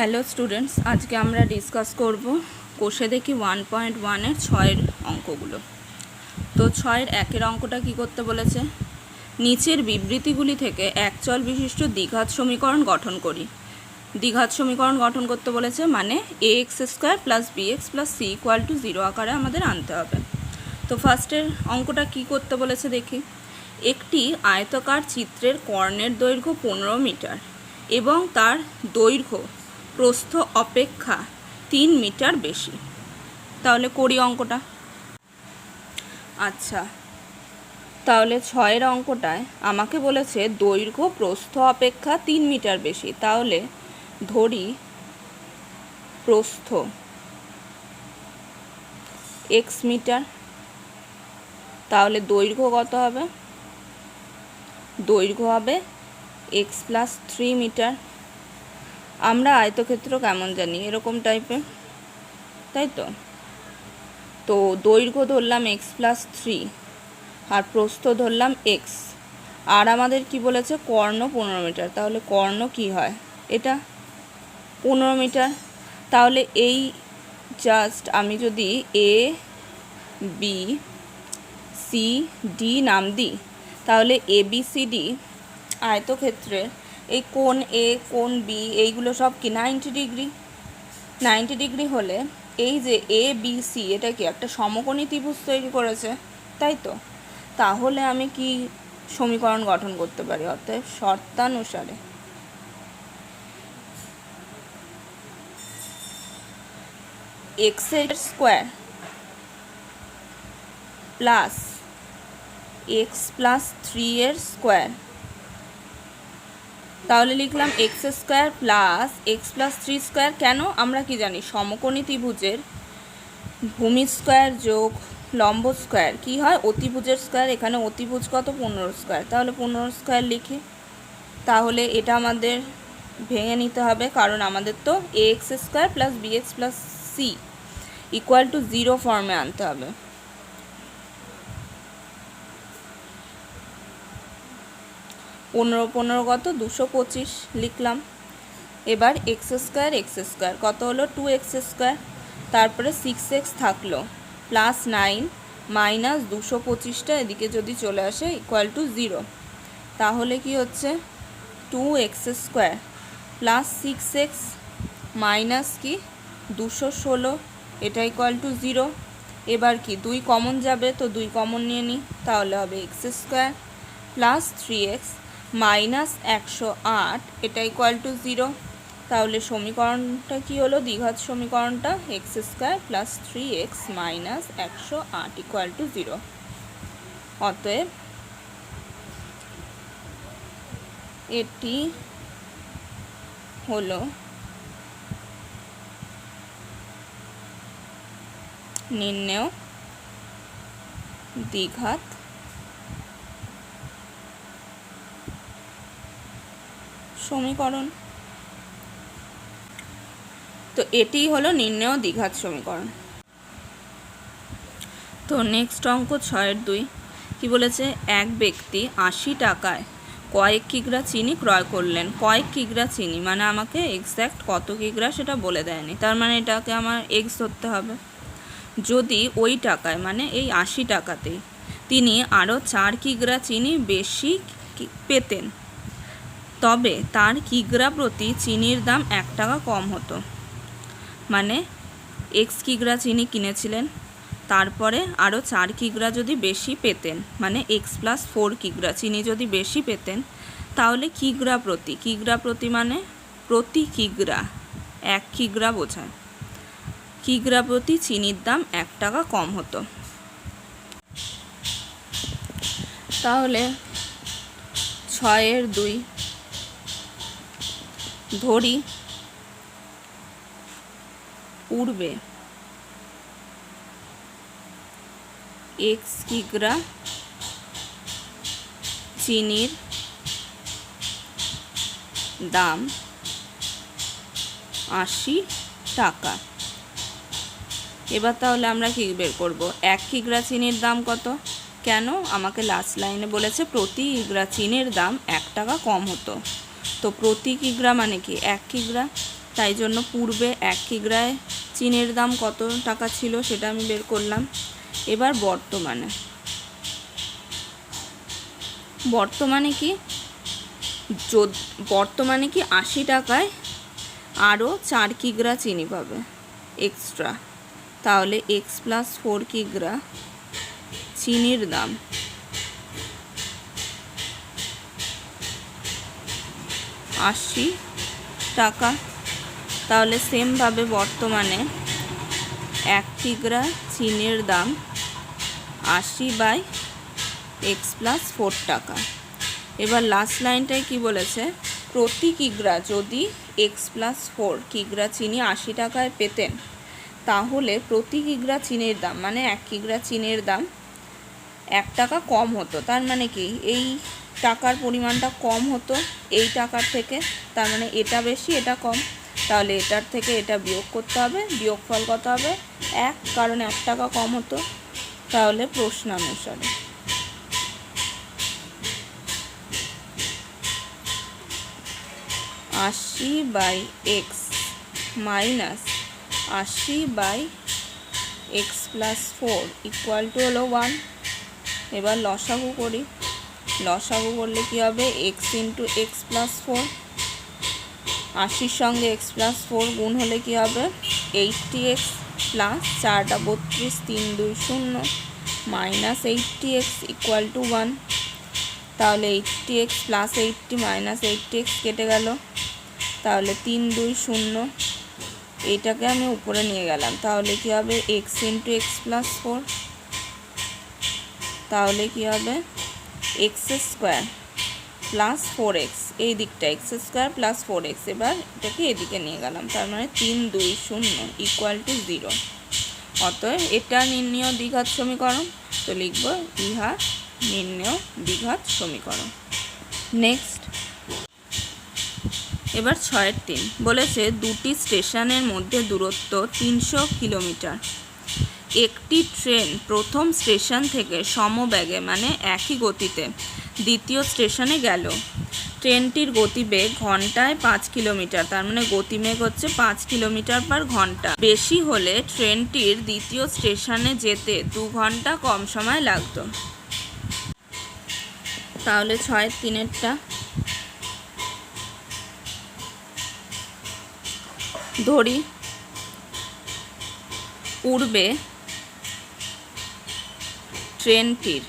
Hello students আজকে আমরা discuss করব কোষে দেখি ওয়ান পয়েন্ট ওয়ানের ছয়ের অঙ্কগুলো। তো ছয়ের একের অঙ্কটা কি করতে বলেছে? নিচের বিবৃতিগুলি থেকে একচল বিশিষ্ট দ্বিঘাত সমীকরণ গঠন করি। দ্বিঘাত সমীকরণ গঠন করতে বলেছে মানে a x square plus b x plus c equal to zero আকারে আমাদের আনতে হবে। তো ফার্স্টের অঙ্কটা কি করতে বলেছে দেখি। একটি আয়তকার চিত্রের কর্ণের দৈর্ঘ্য পনেরো মিটার এবং তার দৈর্ঘ্য প্রস্থ অপেক্ষা তিন মিটার বেশি। তাহলে করি অঙ্কটা। আচ্ছা তাহলে ছয়ের অঙ্কটায় আমাকে বলেছে দৈর্ঘ্য প্রস্থ অপেক্ষা তিন মিটার বেশি। তাহলে ধরি প্রস্থ এক্স মিটার, তাহলে দৈর্ঘ্য কত হবে? দৈর্ঘ্য হবে এক্স প্লাস থ্রি মিটার। আমরা আয়তক্ষেত্র কেমন জানি? এরকম টাইপের তাই তো? তো দৈর্ঘ্য ধরলাম এক্স প্লাস থ্রি আর প্রস্থ ধরলাম এক্স আর আমাদের কি বলেছে? কর্ণ পনেরো মিটার। তাহলে কর্ণ কি হয়? এটা পনেরো মিটার। তাহলে এই জাস্ট আমি যদি এ বি সি ডি নাম দিই, তাহলে এ বি সি ডি আয়তক্ষেত্রের এই কোন এ কোন বি এইগুলো সব কি? নাইনটি ডিগ্রি নাইনটি ডিগ্রি হলে এই যে এ বি সি এটা কি একটা সমকোণী ত্রিভুজ তৈরি করেছে? তাই তো? তাহলে আমি কি সমীকরণ গঠন করতে পারি? অতএব শর্তানুসারে। এক্সের square plus x plus three এর স্কোয়ার তাহলে লিখলাম x square plus x plus three square কেন? আমরা কি জানি? সমকোণী ত্রিভুজের ভূমি স্কোয়ার যোগ লম্ব স্কোয়ার কি হয়? অতিভুজের স্কোয়ার এখানে অতিভুজ কত? পনেরো স্কোয়ার তাহলে পনেরো স্কোয়ার লিখি। তাহলে এটা আমাদের ভেঙে নিতে হবে, কারণ আমাদের তো a x square plus b x plus c equal to zero ফর্মে আনতে হবে। পনেরো পনেরো কত? দুশো পঁচিশ লিখলাম। এবার এক্স স্কোয়ার এক্স স্কোয়ার কত হলো? টু এক্স স্কোয়ার তারপরে সিক্স এক্স থাকল। প্লাস নাইন মাইনাস দুশো পঁচিশটা এদিকে যদি চলে আসে ইকুয়াল টু জিরো তাহলে কি হচ্ছে? Two x square plus six x minus কি? দুশো ষোলো, এটা ইকুয়াল টু জিরো এবার কি, দুই কমন যাবে, তো দুই কমন নিয়ে নিই তাহলে হবে x square plus three x minus একশো আট, এটা ইকুয়াল টু জিরো তাহলে সমীকরণটা কি হলো? দ্বিঘাত সমীকরণটা x square plus three x minus একশো আট ইকুয়াল টু জিরো অতএব এটি হলো নির্ণেয় দ্বিঘাত সমীকরণ। তো এটি হলো নির্ণেয় দ্বিঘাত সমীকরণ। তো নেক্সট অঙ্ক ছয়ের দুই। কি বলেছে? এক ব্যক্তি আশি টাকায় কয়েক কিগ্রা চিনি ক্রয় করলেন। কয়েক কিগ্রা চিনি মানে আমাকে এক্স্যাক্ট কত কিগ্রা সেটা বলে দেয়নি। তার মানে এটাকে আমার এক্স ধরতে হবে। যদি ওই টাকায় মানে এই আশি টাকাতেই তিনি আরও চার কিগ্রা চিনি বেশি পেতেন তবে তার কিগ্রা প্রতি চিনির দাম এক টাকা কম হতো। মানে এক্স কিগ্রা চিনি কিনেছিলেন, তারপরে আরও চার কিগ্রা যদি বেশি পেতেন মানে এক্স প্লাস ফোর কিগ্রা চিনি যদি বেশি পেতেন, তাহলে কিগ্রা প্রতি কিগ্রা প্রতি মানে প্রতি কিগ্রা, এক কিগ্রা বোঝায়। কিগ্রা প্রতি চিনির দাম এক টাকা কম হতো। তাহলে ছয়ের দুই ধরি। পূর্বে এক্স কিগ্রা চিনির দাম আশি টাকা। এবার তাহলে আমরা কি বের করব? এক কিগ্রা চিনির দাম কত? কেন? আমাকে লাস্ট লাইনে বলেছে প্রতি ইগরা চিনির দাম এক টাকা কম হতো। তো প্রতি কিগ্রা মানে কি? এক কিগ্রা। তাই জন্য পূর্বে এক কিগ্রায় চিনের দাম কত টাকা ছিল সেটা আমি বের করলাম। এবার বর্তমানে। বর্তমানে কি? বর্তমানে কি আশি টাকায় আরও চার কিগ্রা চিনি পাবে। এক্সট্রা। তাহলে এক্স প্লাস ফোর কিগ্রা চিনির দাম। আশি টাকা। তাহলে সেমভাবে বর্তমানে এক কিগ্রা চিনির দাম আশি বাই এক্স প্লাস ফোর টাকা। এবার লাস্ট লাইনটায় কি বলেছে? প্রতি কিগ্রা যদি এক্স প্লাস ফোর কিগ্রা চিনি আশি টাকায় পেতেন, তাহলে প্রতি কিগ্রা চিনির দাম মানে এক কিগ্রা চিনির দাম এক টাকা কম হতো। তার মানে কি? এই টাকার পরিমাণটা কম হতো, এই টাকার থেকে, তার মানে এটা বেশি, এটা কম। তাহলে এটার থেকে এটা বিয়োগ করতে হবে, বিয়োগফল কত হবে? এক, কারণ এক টাকা কম হতো। তাহলে প্রশ্নানুসারে আশি বাই এক্স মাইনাস আশি by x plus four equal to হলো ওয়ান। এবার লসাগু করি। লসাগু করলে কী হবে? X into x plus four আশির সঙ্গে এক্স প্লাস ফোর গুণ হলে কী হবে? এইটটি এক্স প্লাস চারটা বত্রিশ, তিন, দুই, শূন্য minus eighty x equal to one তাহলে eighty x plus eighty minus eighty x কেটে গেল। তাহলে তিন, দুই, শূন্য এইটাকে আমি উপরে নিয়ে গেলাম। তাহলে কী হবে? X into x plus four তাহলে কী হবে? X square plus four x, এই দিকটা x square plus four x. এবার এটাকে এদিকে নিয়ে গেলাম, তার মানে তিন, দুই, শূন্য ইকুয়াল টু জিরো অতএব এটা নির্ণয় দ্বিঘাত সমীকরণ, তো লিখব ইহা নির্ণয় দ্বিঘাত সমীকরণ। নেক্সট এবার ছয়ের তিন, বলেছে দুটি স্টেশনের মধ্যে দূরত্ব তিনশো কিলোমিটার। একটি ট্রেন প্রথম স্টেশন থেকে সমবেগে মানে একই গতিতে দ্বিতীয় স্টেশনে গেল। ট্রেনটির গতিবেগ ঘন্টায় পাঁচ কিলোমিটার, তার মানে গতিবেগ হচ্ছে পাঁচ কিলোমিটার পার ঘণ্টা। বেশি হলে ট্রেনটির দ্বিতীয় স্টেশনে যেতে দু ঘণ্টা কম সময় লাগতো। তাহলে ছয় তিনেরটা। ধরি। পূর্বে ট্রেনটির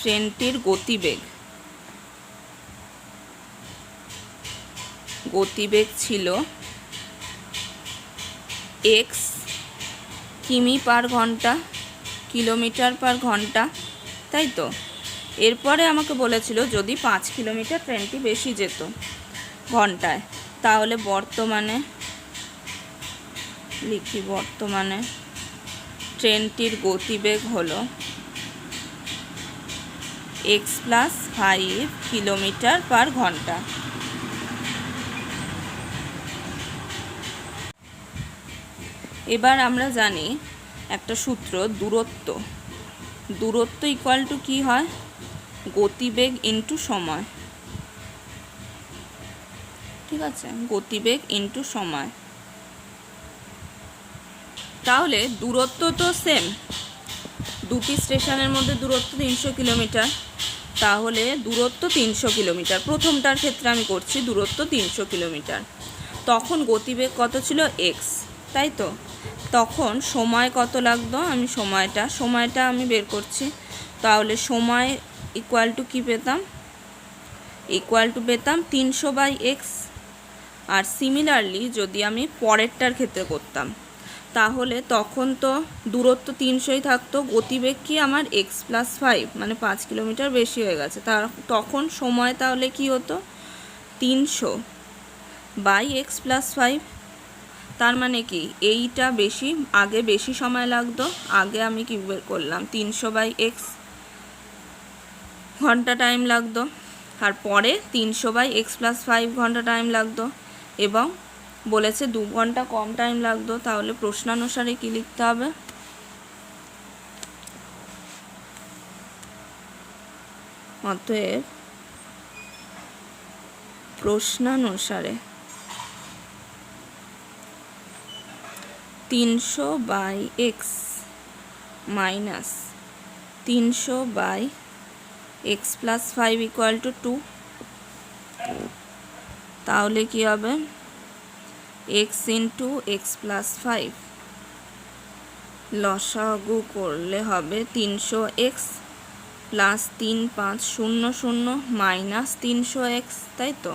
ট্রেনটির গতিবেগ। গতিবেগ ছিল এক্স কিমি পার ঘণ্টা, কিলোমিটার পার ঘণ্টা, তাই তো? এরপরে আমাকে বলেছিল যদি পাঁচ কিলোমিটার ট্রেনটি বেশি যেত ঘন্টায়, তাহলে বর্তমানে, লিখি বর্তমানে ট্রেনটির গতিবেগ হলো x plus five kilometre per ঘণ্টা। এবার আমরা জানি একটা সূত্র দূরত্ব। দূরত্ব ইকুয়াল টু কী হয়? গতিবেগ ইন্টু সময়। ঠিক আছে? গতিবেগ ইন্টু সময়। তাহলে দূরত্ব তো সেম দুটি স্টেশনের মধ্যে দূরত্ব তিনশো কিলোমিটার। তাহলে দূরত্ব তিনশো কিলোমিটার। প্রথমটার ক্ষেত্রে আমি করছি দূরত্ব তিনশো কিলোমিটার। তখন গতিবেগ কত ছিল? এক্স তাই তো? তখন সময় কত লাগতো? আমি সময়টা সময়টা আমি বের করছি। তাহলে সময় ইকুয়াল টু কী পেতাম? ইকুয়াল টু পেতাম তিনশো বাই এক্স আর সিমিলারলি যদি আমি পরেরটার ক্ষেত্রে করতাম তাহলে তখন তো দূরত্ব তিনশোই থাকতো, গতিবেগ কি আমার এক্স প্লাস ফাইভ মানে পাঁচ কিলোমিটার বেশি হয়ে গেছে। তার তখন সময় তাহলে কি হতো? তিনশো বাই এক্স প্লাস ফাইভ তার মানে কি এইটা বেশি, আগে বেশি সময় লাগতো, আগে আমি কি বের করলাম? তিনশো বাই এক্স ঘণ্টা টাইম লাগতো, আর পরে তিনশো বাই এক্স প্লাস ফাইভ ঘণ্টা টাইম লাগতো, এবং বলেছে, দু ঘণ্টা কম টাইম লাগতো, তাহলে প্রশ্নানুসারে কী লিখতে হবে? অতএব প্রশ্নানুসারে তিনশো বাই এক্স মাইনাস তিনশো by x plus five equal to two, তাহলে কি হবে? X into x plus five. লসাগু করলে হবে তিনশো এক্স প্লাস তিন পাঁচ শূন্য শূন্য মাইনাস তিনশো এক্স, তাই তো?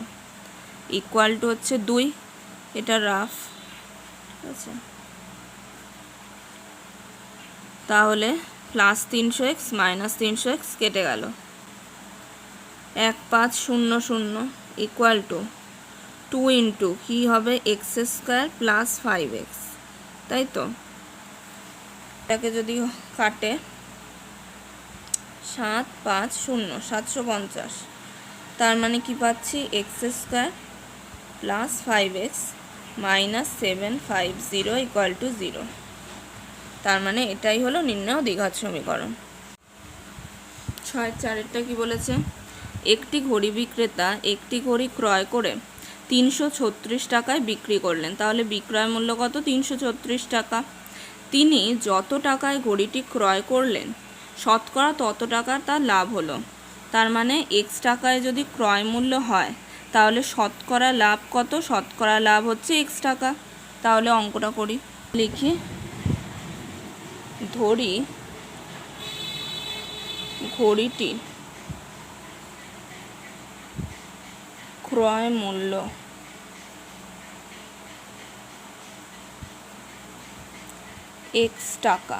ইকুয়াল টু হচ্ছে দুই। এটা রাফ। ঠিক আছে তাহলে প্লাস তিনশো এক্স মাইনাস তিনশো এক্স কেটে গেল। এক পাঁচ শূন্য শূন্য ইকুয়াল টু টু ইন্টু কী হবে x square plus five x, তাই তো? এটাকে যদি কাটে সাত পাঁচ শূন্য, সাতশো পঞ্চাশ। তার মানে কি পাচ্ছি? X square plus five x minus seven five zero equal to zero. তার মানে এটাই হলো নির্ণয় দ্বিঘাত সমীকরণ। ছয় চারেরটা কি বলেছে? একটি ঘড়ি বিক্রেতা একটি ঘড়ি ক্রয় করে তিনশো ছত্রিশ টাকায় বিক্রি করলেন। তাহলে বিক্রয় মূল্য কত? তিনশো ছত্রিশ টাকা। তিনি যত টাকায় ঘড়িটি ক্রয় করলেন, শতকরা তত টাকার তার লাভ হলো। তার মানে এক্স টাকায় যদি ক্রয় মূল্য হয়, তাহলে শতকরা লাভ কত? শতকরা লাভ হচ্ছে এক্স টাকা। তাহলে অঙ্কটা করি। লিখি। ধরি। ঘড়িটি ক্রয় মূল্য। এক্স টাকা।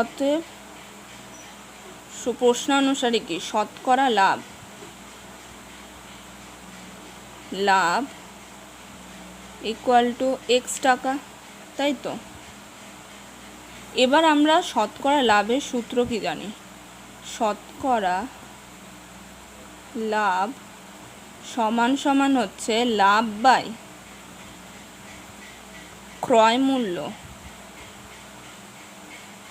অতএব প্রশ্নানুসারে কি শতকরা লাভ? লাভ ইকুয়াল টু এক্স টাকা, তাই তো? এবার আমরা শতকরা লাভের সূত্র কি জানি? শতকরা লাভ সমান সমান হচ্ছে লাভ বাই ক্রয় মূল্য।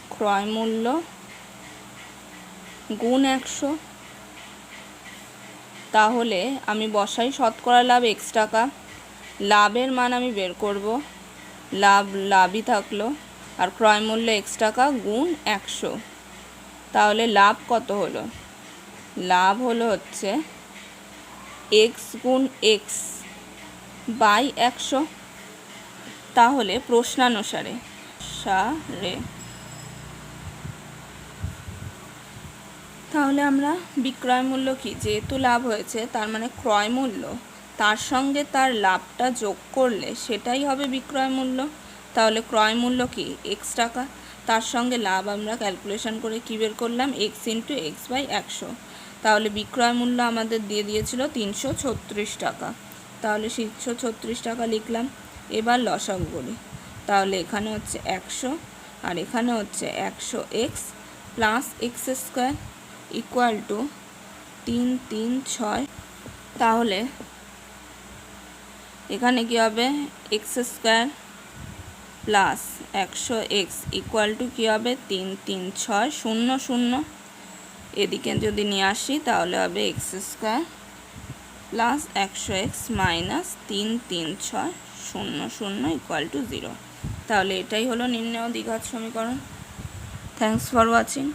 ক্রয় মূল্য গুণ একশো। তাহলে আমি বসাই শতকরা লাভ এক্স টাকা। লাভের মান আমি বের করব। লাভ, লাভই থাকল। আর ক্রয় মূল্য এক্স টাকা গুণ একশো। তাহলে লাভ কত হলো? লাভ হলো হচ্ছে এক্স গুণ এক্স বাই একশো। তাহলে প্রশ্নানুসারে, সারে। তাহলে আমরা বিক্রয় মূল্য কি? যেহেতু লাভ হয়েছে, তার মানে ক্রয় মূল্য। তার সঙ্গে তার লাভটা যোগ করলে সেটাই হবে বিক্রয় মূল্য। তাহলে ক্রয় মূল্য কি? এক্স টাকা। তার সঙ্গে লাভ আমরা ক্যালকুলেশন করে কী বের করলাম? এক্স ইন্টু এক্স বাই একশো। তাহলে বিক্রয় মূল্য আমাদের দিয়ে দিয়েছিল তিনশো ছত্রিশ টাকা। তাহলে তিনশো ছত্রিশ টাকা লিখলাম। এবার লসাগু করি। তাহলে এখানে হচ্ছে একশো আর এখানে হচ্ছে একশো x plus x square equal to তিন তিন ছয়। তাহলে এখানে কি হবে? এক্স স্কোয়ার প্লাস একশো এক্স ইকুয়াল টু কী হবে? তিন তিন ছয় শূন্য শূন্য। এদিকে যদি নিয়ে আসি, তাহলে হবে এক্স স্কোয়ার প্লাস একশো এক্স মাইনাস তিন তিন, ছয়, শূন্য শূন্য ইকুয়াল টু জিরো তাহলে এটাই হলো নির্ণয় দ্বিঘাত সমীকরণ। Thanks for watching